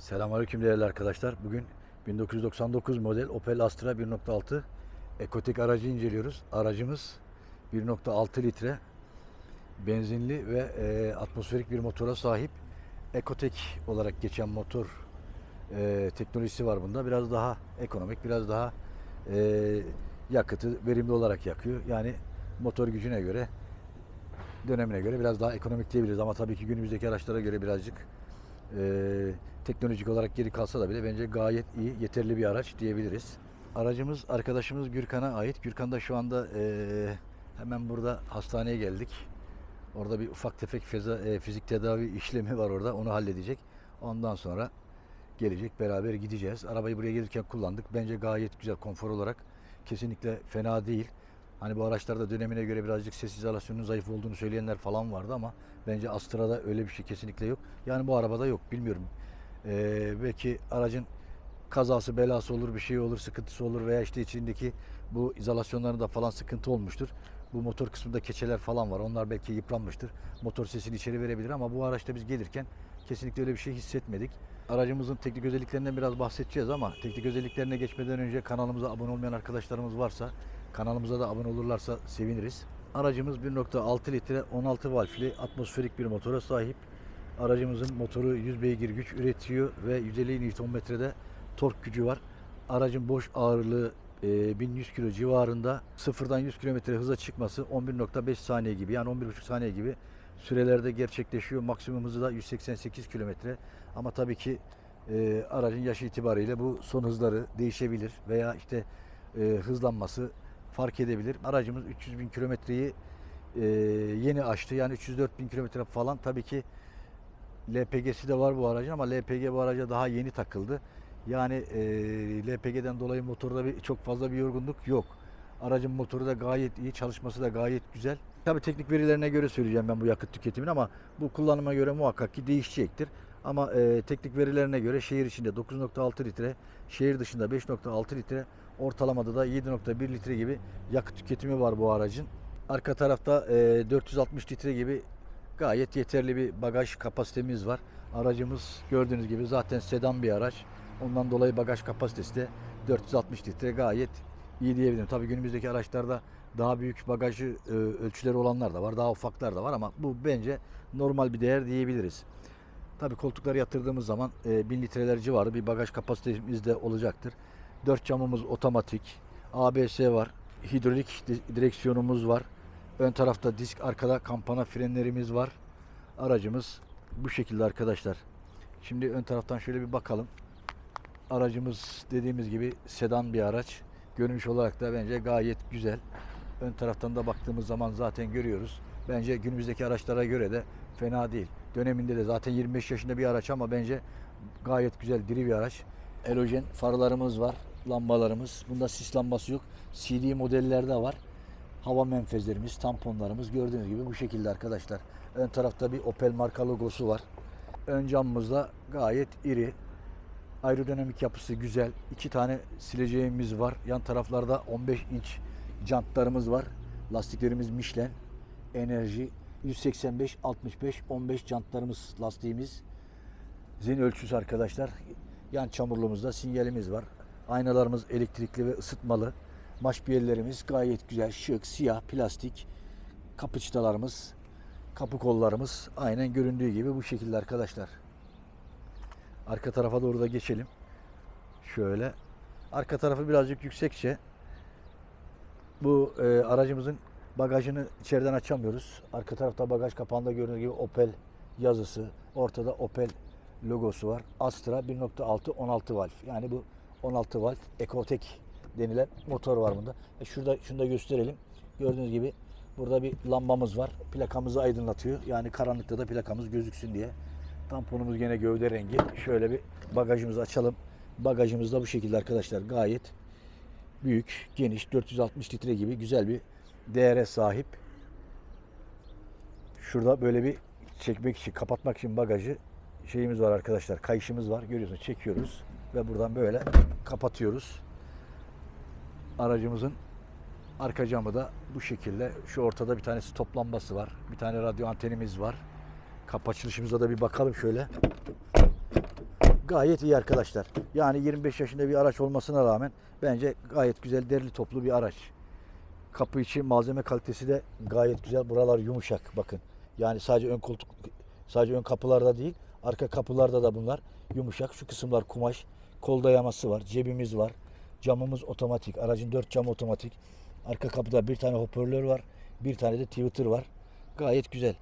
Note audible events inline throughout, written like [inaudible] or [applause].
Selamünaleyküm değerli arkadaşlar. Bugün 1999 model Opel Astra 1.6 Ekotek aracı inceliyoruz. Aracımız 1.6 litre benzinli ve e, atmosferik bir motora sahip. Ekotek olarak geçen motor e, teknolojisi var bunda. Biraz daha ekonomik, biraz daha e, yakıtı verimli olarak yakıyor. Yani motor gücüne göre dönemine göre biraz daha ekonomik diyebiliriz ama tabii ki günümüzdeki araçlara göre birazcık e, teknolojik olarak geri kalsa da bile bence gayet iyi, yeterli bir araç diyebiliriz. Aracımız arkadaşımız Gürkan'a ait. Gürkan da şu anda e, hemen burada hastaneye geldik. Orada bir ufak tefek feza, e, fizik tedavi işlemi var orada. Onu halledecek. Ondan sonra gelecek beraber gideceğiz. Arabayı buraya gelirken kullandık. Bence gayet güzel konfor olarak. Kesinlikle fena değil. Hani bu araçlarda dönemine göre birazcık ses izolasyonunun zayıf olduğunu söyleyenler falan vardı ama bence Astra'da öyle bir şey kesinlikle yok. Yani bu arabada yok bilmiyorum. Ee, belki aracın kazası belası olur bir şey olur sıkıntısı olur veya işte içindeki bu izolasyonlarında falan sıkıntı olmuştur. Bu motor kısmında keçeler falan var. Onlar belki yıpranmıştır. Motor sesini içeri verebilir ama bu araçta biz gelirken kesinlikle öyle bir şey hissetmedik. Aracımızın teknik özelliklerinden biraz bahsedeceğiz ama teknik özelliklerine geçmeden önce kanalımıza abone olmayan arkadaşlarımız varsa kanalımıza da abone olurlarsa seviniriz. Aracımız 1.6 litre 16 valfli atmosferik bir motora sahip. Aracımızın motoru 100 beygir güç üretiyor ve 150 Nm'de tork gücü var. Aracın boş ağırlığı e, 1100 kilo civarında. Sıfırdan 100 km hıza çıkması 11.5 saniye gibi yani 11.5 saniye gibi sürelerde gerçekleşiyor. Maksimum hızı da 188 km. Ama tabii ki e, aracın yaşı itibariyle bu son hızları değişebilir veya işte e, hızlanması fark edebilir. Aracımız 300 bin kilometreyi e, yeni aştı. Yani 304 bin kilometre falan. Tabii ki LPG'si de var bu aracın ama LPG bu araca daha yeni takıldı. Yani e, LPG'den dolayı motorda bir, çok fazla bir yorgunluk yok. Aracın motoru da gayet iyi, çalışması da gayet güzel. Tabii teknik verilerine göre söyleyeceğim ben bu yakıt tüketimini ama bu kullanıma göre muhakkak ki değişecektir. Ama e, teknik verilerine göre şehir içinde 9.6 litre, şehir dışında 5.6 litre, ortalamada da 7.1 litre gibi yakıt tüketimi var bu aracın. Arka tarafta e, 460 litre gibi gayet yeterli bir bagaj kapasitemiz var. Aracımız gördüğünüz gibi zaten sedan bir araç. Ondan dolayı bagaj kapasitesi de 460 litre gayet iyi diyebilirim. Tabii günümüzdeki araçlarda daha büyük bagajı e, ölçüleri olanlar da var, daha ufaklar da var ama bu bence normal bir değer diyebiliriz. Tabii koltukları yatırdığımız zaman e, 1000 litreler civarı bir bagaj kapasitemiz de olacaktır. Dört camımız otomatik, ABS var, hidrolik di- direksiyonumuz var. Ön tarafta disk, arkada kampana frenlerimiz var. Aracımız bu şekilde arkadaşlar. Şimdi ön taraftan şöyle bir bakalım. Aracımız dediğimiz gibi sedan bir araç. Görünüş olarak da bence gayet güzel. Ön taraftan da baktığımız zaman zaten görüyoruz. Bence günümüzdeki araçlara göre de fena değil. Döneminde de zaten 25 yaşında bir araç ama bence gayet güzel diri bir araç. Elojen farlarımız var, lambalarımız. Bunda sis lambası yok. CD modellerde var. Hava menfezlerimiz, tamponlarımız gördüğünüz gibi bu şekilde arkadaşlar. Ön tarafta bir Opel marka logosu var. Ön camımızda gayet iri. Aerodinamik yapısı güzel. İki tane sileceğimiz var. Yan taraflarda 15 inç jantlarımız var. Lastiklerimiz Michelin. Enerji 185 65 15 jantlarımız lastiğimiz. Zin ölçüsü arkadaşlar. Yan çamurluğumuzda sinyalimiz var. Aynalarımız elektrikli ve ısıtmalı. Maşbiyellerimiz gayet güzel, şık, siyah, plastik. Kapı çıtalarımız, kapı kollarımız aynen göründüğü gibi bu şekilde arkadaşlar. Arka tarafa doğru da geçelim. Şöyle. Arka tarafı birazcık yüksekçe. Bu e, aracımızın bagajını içeriden açamıyoruz. Arka tarafta bagaj kapağında gördüğünüz gibi Opel yazısı. Ortada Opel logosu var. Astra 1.6 16 valf. Yani bu 16 valf Ecotec denilen motor var bunda. E şurada şunu da gösterelim. Gördüğünüz gibi burada bir lambamız var. Plakamızı aydınlatıyor. Yani karanlıkta da plakamız gözüksün diye. Tamponumuz gene gövde rengi. Şöyle bir bagajımızı açalım. Bagajımız da bu şekilde arkadaşlar. Gayet büyük, geniş, 460 litre gibi güzel bir değere sahip. Şurada böyle bir çekmek için, kapatmak için bagajı şeyimiz var arkadaşlar. Kayışımız var. Görüyorsunuz çekiyoruz ve buradan böyle kapatıyoruz. Aracımızın arka camı da bu şekilde. Şu ortada bir tane stop lambası var. Bir tane radyo antenimiz var. Kapı açılışımıza da bir bakalım şöyle. gayet iyi arkadaşlar. Yani 25 yaşında bir araç olmasına rağmen bence gayet güzel derli toplu bir araç. Kapı içi malzeme kalitesi de gayet güzel. Buralar yumuşak bakın. Yani sadece ön koltuk sadece ön kapılarda değil, arka kapılarda da bunlar yumuşak. Şu kısımlar kumaş, kol dayaması var, cebimiz var. Camımız otomatik. Aracın dört camı otomatik. Arka kapıda bir tane hoparlör var. Bir tane de Twitter var. Gayet güzel.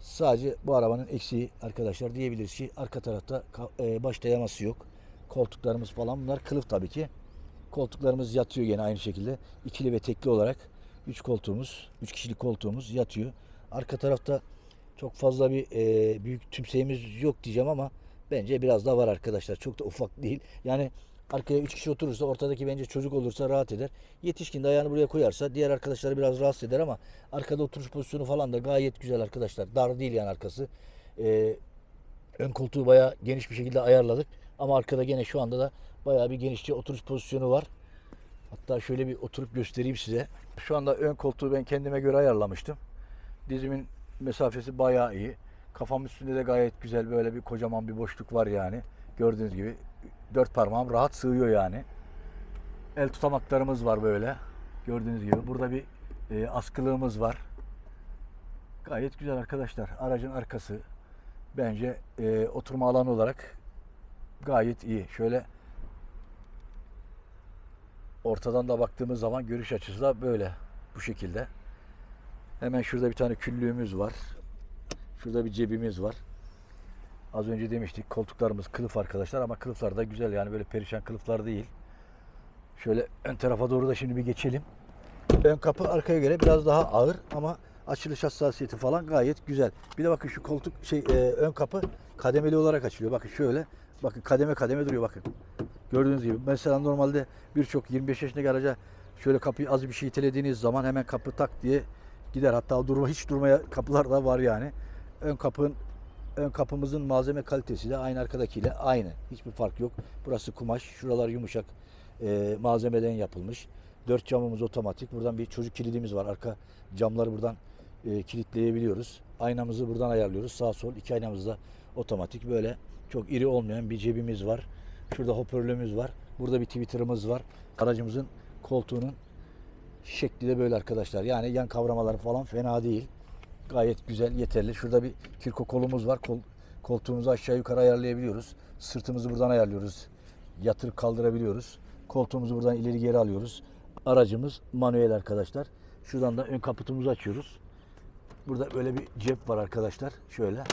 Sadece bu arabanın eksiği arkadaşlar diyebiliriz ki arka tarafta e, baş dayaması yok. Koltuklarımız falan bunlar kılıf tabii ki. Koltuklarımız yatıyor gene aynı şekilde. İkili ve tekli olarak 3 koltuğumuz, 3 kişilik koltuğumuz yatıyor. Arka tarafta çok fazla bir e, büyük tümseyimiz yok diyeceğim ama bence biraz daha var arkadaşlar. Çok da ufak değil. Yani arkaya 3 kişi oturursa ortadaki bence çocuk olursa rahat eder. Yetişkin de ayağını buraya koyarsa diğer arkadaşları biraz rahatsız eder ama arkada oturuş pozisyonu falan da gayet güzel arkadaşlar. Dar değil yani arkası. E, ön koltuğu bayağı geniş bir şekilde ayarladık. Ama arkada gene şu anda da bayağı bir genişçe oturuş pozisyonu var. Hatta şöyle bir oturup göstereyim size. Şu anda ön koltuğu ben kendime göre ayarlamıştım. Dizimin mesafesi bayağı iyi. Kafam üstünde de gayet güzel böyle bir kocaman bir boşluk var yani. Gördüğünüz gibi dört parmağım rahat sığıyor yani. El tutamaklarımız var böyle. Gördüğünüz gibi. Burada bir e, askılığımız var. Gayet güzel arkadaşlar. Aracın arkası bence e, oturma alanı olarak gayet iyi. Şöyle ortadan da baktığımız zaman görüş açısı da böyle. Bu şekilde. Hemen şurada bir tane küllüğümüz var. Şurada bir cebimiz var. Az önce demiştik koltuklarımız kılıf arkadaşlar ama kılıflar da güzel yani böyle perişan kılıflar değil. Şöyle ön tarafa doğru da şimdi bir geçelim. Ön kapı arkaya göre biraz daha ağır ama açılış hassasiyeti falan gayet güzel. Bir de bakın şu koltuk şey e, ön kapı kademeli olarak açılıyor. Bakın şöyle. Bakın kademe kademe duruyor bakın. Gördüğünüz gibi. Mesela normalde birçok 25 yaşındaki araca şöyle kapıyı az bir şey itelediğiniz zaman hemen kapı tak diye gider. Hatta durma hiç durmaya kapılar da var yani. Ön kapının ön kapımızın malzeme kalitesi de aynı arkadakiyle aynı. Hiçbir fark yok. Burası kumaş, şuralar yumuşak e, malzemeden yapılmış. Dört camımız otomatik. Buradan bir çocuk kilidimiz var. Arka camları buradan e, kilitleyebiliyoruz. Aynamızı buradan ayarlıyoruz. Sağ sol iki aynamız da otomatik. Böyle çok iri olmayan bir cebimiz var. Şurada hoparlörümüz var. Burada bir Twitter'ımız var. Aracımızın koltuğunun şekli de böyle arkadaşlar. Yani yan kavramaları falan fena değil. Gayet güzel, yeterli. Şurada bir kirko kolumuz var. Kol, koltuğumuzu aşağı yukarı ayarlayabiliyoruz. Sırtımızı buradan ayarlıyoruz. Yatırıp kaldırabiliyoruz. Koltuğumuzu buradan ileri geri alıyoruz. Aracımız manuel arkadaşlar. Şuradan da ön kaputumuzu açıyoruz. Burada böyle bir cep var arkadaşlar. Şöyle.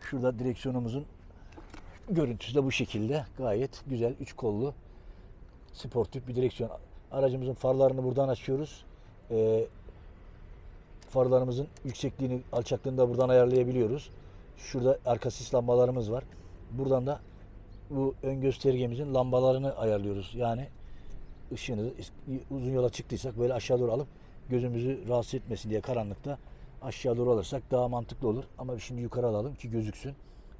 Şurada direksiyonumuzun görüntüsü de bu şekilde. Gayet güzel. Üç kollu sportif bir direksiyon. Aracımızın farlarını buradan açıyoruz. Ee, farlarımızın yüksekliğini, alçaklığını da buradan ayarlayabiliyoruz. Şurada arka sis lambalarımız var. Buradan da bu ön göstergemizin lambalarını ayarlıyoruz. Yani ışığını uzun yola çıktıysak böyle aşağı doğru alıp gözümüzü rahatsız etmesin diye karanlıkta aşağı doğru alırsak daha mantıklı olur. Ama şimdi yukarı alalım ki gözüksün.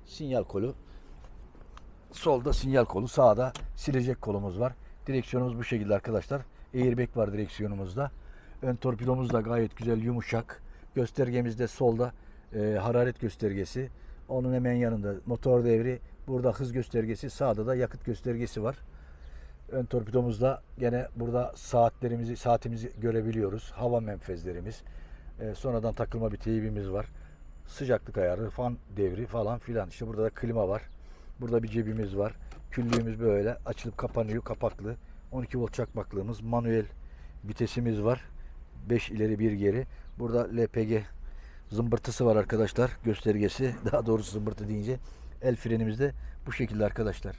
Sinyal kolu. Solda sinyal kolu, sağda silecek kolumuz var. Direksiyonumuz bu şekilde arkadaşlar. Airbag var direksiyonumuzda. Ön torpidomuz da gayet güzel, yumuşak. Göstergemiz de solda e, hararet göstergesi. Onun hemen yanında motor devri. Burada hız göstergesi, sağda da yakıt göstergesi var. Ön torpidomuzda gene burada saatlerimizi, saatimizi görebiliyoruz. Hava menfezlerimiz. E, sonradan takılma bir teybimiz var. Sıcaklık ayarı, fan devri falan filan. İşte burada da klima var. Burada bir cebimiz var. Küllüğümüz böyle açılıp kapanıyor, kapaklı. 12 volt çakmaklığımız, manuel vitesimiz var. 5 ileri bir geri. Burada LPG zımbırtısı var arkadaşlar. Göstergesi. [laughs] Daha doğrusu zımbırtı deyince el frenimiz de bu şekilde arkadaşlar.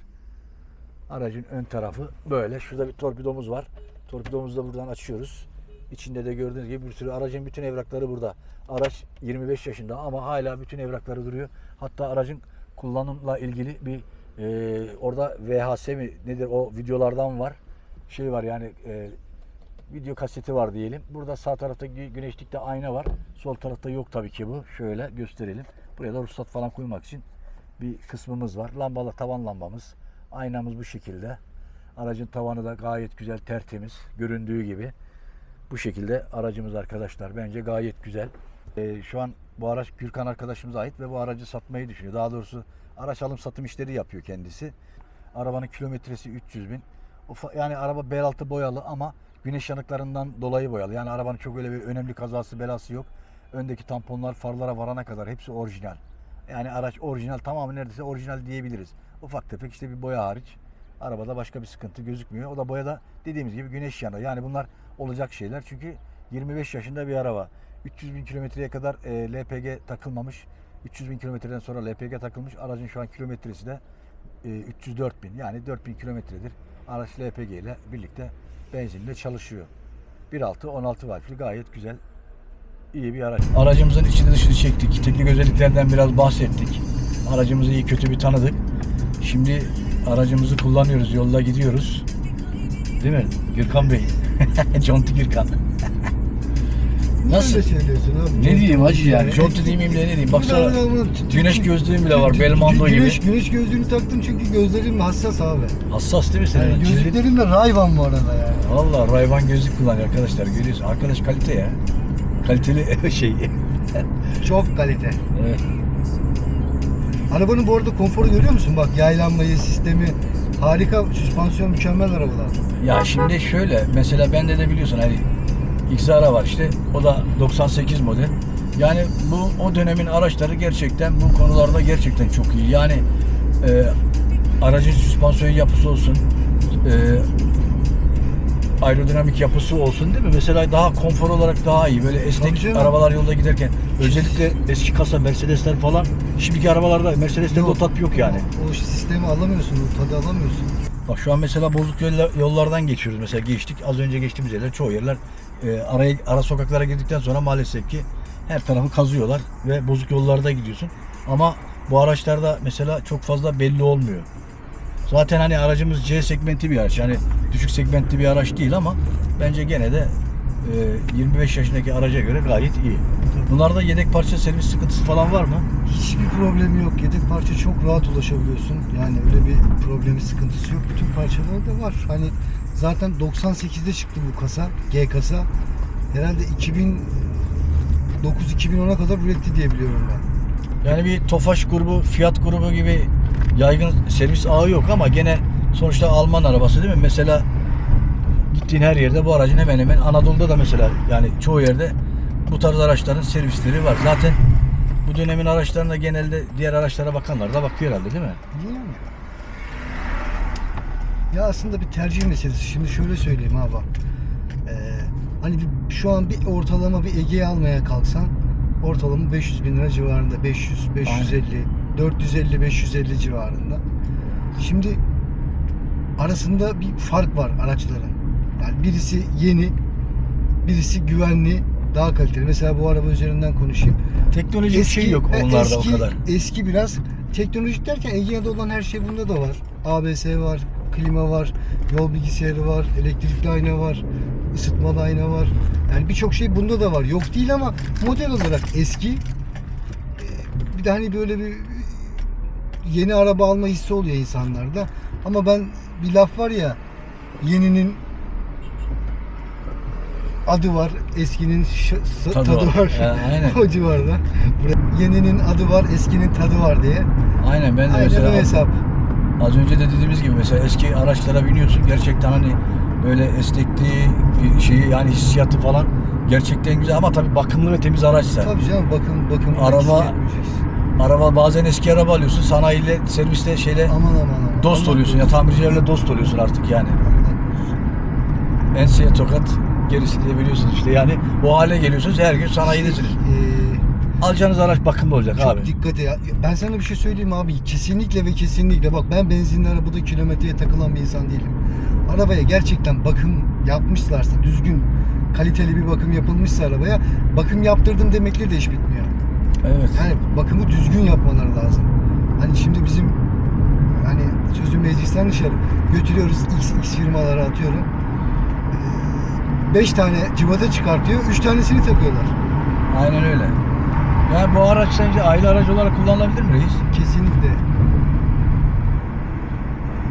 Aracın ön tarafı böyle. Şurada bir torpidomuz var. Torpidomuzu da buradan açıyoruz. İçinde de gördüğünüz gibi bir sürü aracın bütün evrakları burada. Araç 25 yaşında ama hala bütün evrakları duruyor. Hatta aracın kullanımla ilgili bir e, orada VHS mi nedir o videolardan var. Şey var yani e, video kaseti var diyelim. Burada sağ tarafta gü- güneşlikte ayna var. Sol tarafta yok tabii ki bu. Şöyle gösterelim. Buraya da ruhsat falan koymak için bir kısmımız var. Lambalı tavan lambamız. Aynamız bu şekilde. Aracın tavanı da gayet güzel, tertemiz. Göründüğü gibi. Bu şekilde aracımız arkadaşlar. Bence gayet güzel. Ee, şu an bu araç Gürkan arkadaşımıza ait ve bu aracı satmayı düşünüyor. Daha doğrusu Araç alım satım işleri yapıyor kendisi. Arabanın kilometresi 300 bin. Yani araba bel altı boyalı ama güneş yanıklarından dolayı boyalı. Yani arabanın çok öyle bir önemli kazası belası yok. Öndeki tamponlar farlara varana kadar hepsi orijinal. Yani araç orijinal tamamı neredeyse orijinal diyebiliriz. Ufak tefek işte bir boya hariç. Arabada başka bir sıkıntı gözükmüyor. O da boyada dediğimiz gibi güneş yanığı. Yani bunlar olacak şeyler. Çünkü 25 yaşında bir araba. 300 bin kilometreye kadar e, LPG takılmamış. 300 bin kilometreden sonra LPG takılmış. Aracın şu an kilometresi de e, 304 bin. Yani 4000 kilometredir. Araç LPG ile birlikte benzinle çalışıyor. 1.6 16 valfli gayet güzel iyi bir araç. Aracımızın içini dışını çektik. Teknik özelliklerden biraz bahsettik. Aracımızı iyi kötü bir tanıdık. Şimdi aracımızı kullanıyoruz. Yolda gidiyoruz. Değil mi? Gürkan Bey. [laughs] Conti Gürkan. Nasıl? Öyle söylüyorsun abi. Ne diyeyim hacı yani? Yani. Conti diyeyim de ne diyeyim? Baksana güneş gözlüğüm bile var. Belmondo gibi. Güneş, güneş gözlüğünü taktım çünkü gözlerim hassas abi. Hassas değil mi senin? Yani Cildin- gözlüklerim de Ray-Ban bu arada yani. Valla Rayban gözlük kullanıyor arkadaşlar. Görüyorsun. Arkadaş kalite ya. Kaliteli [laughs] şey. Çok kalite. Evet. Arabanın bu arada konforu görüyor musun? Bak yaylanmayı, sistemi harika, süspansiyon mükemmel arabalar. Ya şimdi şöyle mesela bende de biliyorsun hani Xara var işte o da 98 model. Yani bu o dönemin araçları gerçekten bu konularda gerçekten çok iyi. Yani e, aracın süspansiyon yapısı olsun, e, aerodinamik yapısı olsun değil mi? Mesela daha konfor olarak daha iyi. Böyle esnek arabalar yolda giderken özellikle eski kasa Mercedesler falan şimdiki arabalarda Mercedes'te o tat yok yani. O, o sistemi alamıyorsun, o tadı alamıyorsun. Bak şu an mesela bozuk yolla- yollardan geçiyoruz. Mesela geçtik. Az önce geçtiğimiz yerler çoğu yerler e, araya ara sokaklara girdikten sonra maalesef ki her tarafı kazıyorlar ve bozuk yollarda gidiyorsun. Ama bu araçlarda mesela çok fazla belli olmuyor. Zaten hani aracımız C segmenti bir araç. Yani düşük segmentli bir araç değil ama bence gene de e, 25 yaşındaki araca göre gayet iyi. Bunlarda yedek parça servis sıkıntısı falan var mı? Hiçbir problemi yok. Yedek parça çok rahat ulaşabiliyorsun. Yani öyle bir problemi, sıkıntısı yok. Bütün parçalar da var. Hani zaten 98'de çıktı bu kasa, G kasa. Herhalde 2009-2010'a kadar üretti diye biliyorum ben. Yani bir Tofaş grubu, Fiat grubu gibi yaygın servis ağı yok ama gene sonuçta Alman arabası değil mi? Mesela gittiğin her yerde bu aracın hemen hemen Anadolu'da da mesela yani çoğu yerde bu tarz araçların servisleri var. Zaten bu dönemin araçlarına genelde diğer araçlara bakanlar da bakıyor herhalde değil mi? Yani. Ya aslında bir tercih meselesi. Şimdi şöyle söyleyeyim abi. Ee, hani bir- şu an bir ortalama bir Ege'yi almaya kalksan ortalama 500 bin lira civarında. 500, 550, 450, 550 civarında. Şimdi arasında bir fark var araçların. Yani birisi yeni, birisi güvenli, daha kaliteli. Mesela bu araba üzerinden konuşayım. Teknolojik bir şey yok e, onlarda eski, o kadar. Eski biraz teknolojik derken Egea'da olan her şey bunda da var. ABS var, klima var, yol bilgisayarı var, elektrikli ayna var, ısıtmalı ayna var. Yani birçok şey bunda da var. Yok değil ama model olarak eski. Ee, Bir de hani böyle bir yeni araba alma hissi oluyor insanlarda. Ama ben bir laf var ya yeninin adı var, eskinin Tadı tadı, var. var. Ya, aynen. [laughs] o civarda. Yeninin adı var, eskinin tadı var diye. Aynen ben de Aynen mesela o hesap. Az önce de dediğimiz gibi mesela eski araçlara biniyorsun gerçekten hani böyle esnekliği bir şeyi yani hissiyatı falan gerçekten güzel ama tabii bakımlı ve temiz araçsa. Tabii canım bakın bakın. Araba- Araba bazen eski araba alıyorsun sanayiyle serviste şeyle Aman aman aman. dost Aman. oluyorsun ya tamircilerle dost oluyorsun artık yani. Enseye tokat gerisi diye biliyorsunuz işte yani o hale geliyorsunuz her gün sanayidesiniz. Ee, Alacağınız araç bakımlı olacak çok abi. dikkat et. Ben sana bir şey söyleyeyim abi. Kesinlikle ve kesinlikle bak ben benzinli arabada kilometreye takılan bir insan değilim. Arabaya gerçekten bakım yapmışlarsa düzgün kaliteli bir bakım yapılmışsa arabaya bakım yaptırdım demekle de iş bitmiyor. Evet. Yani bakımı düzgün yapmaları lazım. Hani şimdi bizim hani sözü meclisten dışarı götürüyoruz X, X firmalara atıyorum. 5 tane civata çıkartıyor, 3 tanesini takıyorlar. Aynen öyle. Yani bu araç sence aile aracı olarak kullanılabilir mi reis? Kesinlikle.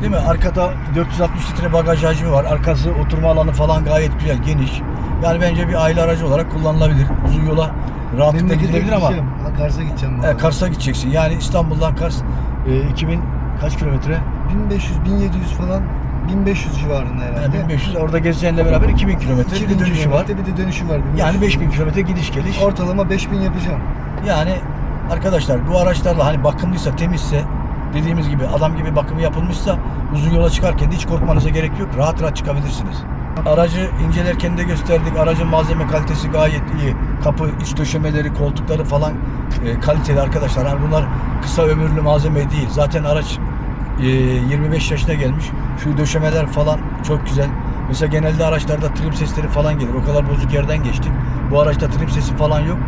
Değil mi? Arkada 460 litre bagaj hacmi var. Arkası oturma alanı falan gayet güzel, geniş. Yani bence bir aile aracı olarak kullanılabilir. Uzun yola rahatlıkla Memlekete gidilebilir ama gideceğim. Kars'a gideceğim. bu e, arada. Kars'a gideceksin. Yani İstanbul'dan Kars e, 2000 kaç kilometre? 1500, 1700 falan 1500 civarında Yani herhalde. 1500. Orada gezeceğinle beraber 2000 kilometre. Bir de 2000 dönüşü var. kilometre, Bir de dönüşü var. Yani 5000 kilometre gidiş geliş. Ortalama 5000 yapacağım. Yani arkadaşlar bu araçlarla hani bakımlıysa, temizse dediğimiz gibi adam gibi bakımı yapılmışsa uzun yola çıkarken de hiç korkmanıza gerek yok. Rahat rahat çıkabilirsiniz. Aracı incelerken de gösterdik. Aracın malzeme kalitesi gayet iyi. Kapı, iç döşemeleri, koltukları falan e, kaliteli arkadaşlar. Yani bunlar kısa ömürlü malzeme değil. Zaten araç 25 yaşına gelmiş. Şu döşemeler falan çok güzel. Mesela genelde araçlarda trim sesleri falan gelir. O kadar bozuk yerden geçtik. Bu araçta trim sesi falan yok.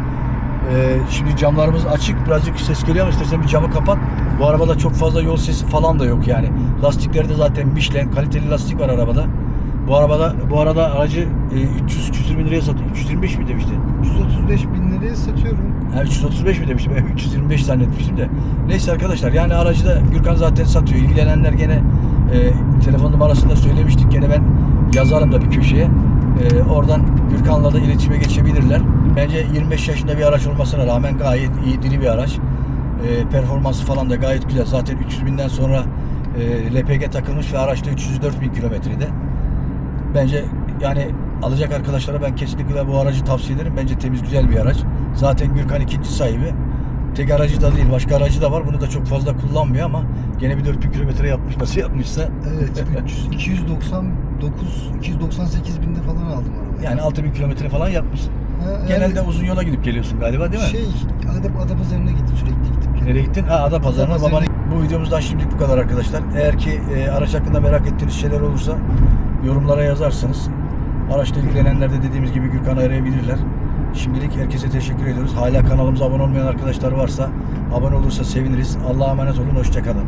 Ee, şimdi camlarımız açık. Birazcık ses geliyor ama istersen bir camı kapat. Bu arabada çok fazla yol sesi falan da yok yani. Lastikleri de zaten Michelin kaliteli lastik var arabada. Bu arabada bu arada aracı e, 300 küsür bin liraya satıyor. 325 mi demişti? 135 bin liraya satıyorum. Ha, 335 mi demiştim? Ben 325 zannetmiştim de. Neyse arkadaşlar yani aracı da Gürkan zaten satıyor. İlgilenenler gene e, telefon numarasını da söylemiştik. Gene ben yazarım da bir köşeye. E, oradan Gürkan'la da iletişime geçebilirler. Bence 25 yaşında bir araç olmasına rağmen gayet iyi diri bir araç. E, performansı falan da gayet güzel. Zaten 300 binden sonra e, LPG takılmış ve araçta 304 bin kilometrede. Bence yani alacak arkadaşlara ben kesinlikle bu aracı tavsiye ederim. Bence temiz güzel bir araç. Zaten Gürkan ikinci sahibi. Tek aracı da değil başka aracı da var. Bunu da çok fazla kullanmıyor ama gene bir 4000 kilometre yapmış. Nasıl yapmışsa. Evet 300, 299, 298 binde falan aldım arabayı. Yani 6000 kilometre falan yapmış. Ha, yani Genelde uzun yola gidip geliyorsun galiba değil mi? Şey, Adap, Adapazarı'na gittim sürekli gittim. Nereye gittin? Ha Adapazarı'na. Adapazarı'na- Babanın... Bu videomuzdan şimdilik bu kadar arkadaşlar. Eğer ki e, araç hakkında merak ettiğiniz şeyler olursa yorumlara yazarsınız. Araçla ilgilenenler de dediğimiz gibi Gürkan'ı arayabilirler. Şimdilik herkese teşekkür ediyoruz. Hala kanalımıza abone olmayan arkadaşlar varsa abone olursa seviniriz. Allah'a emanet olun. Hoşçakalın.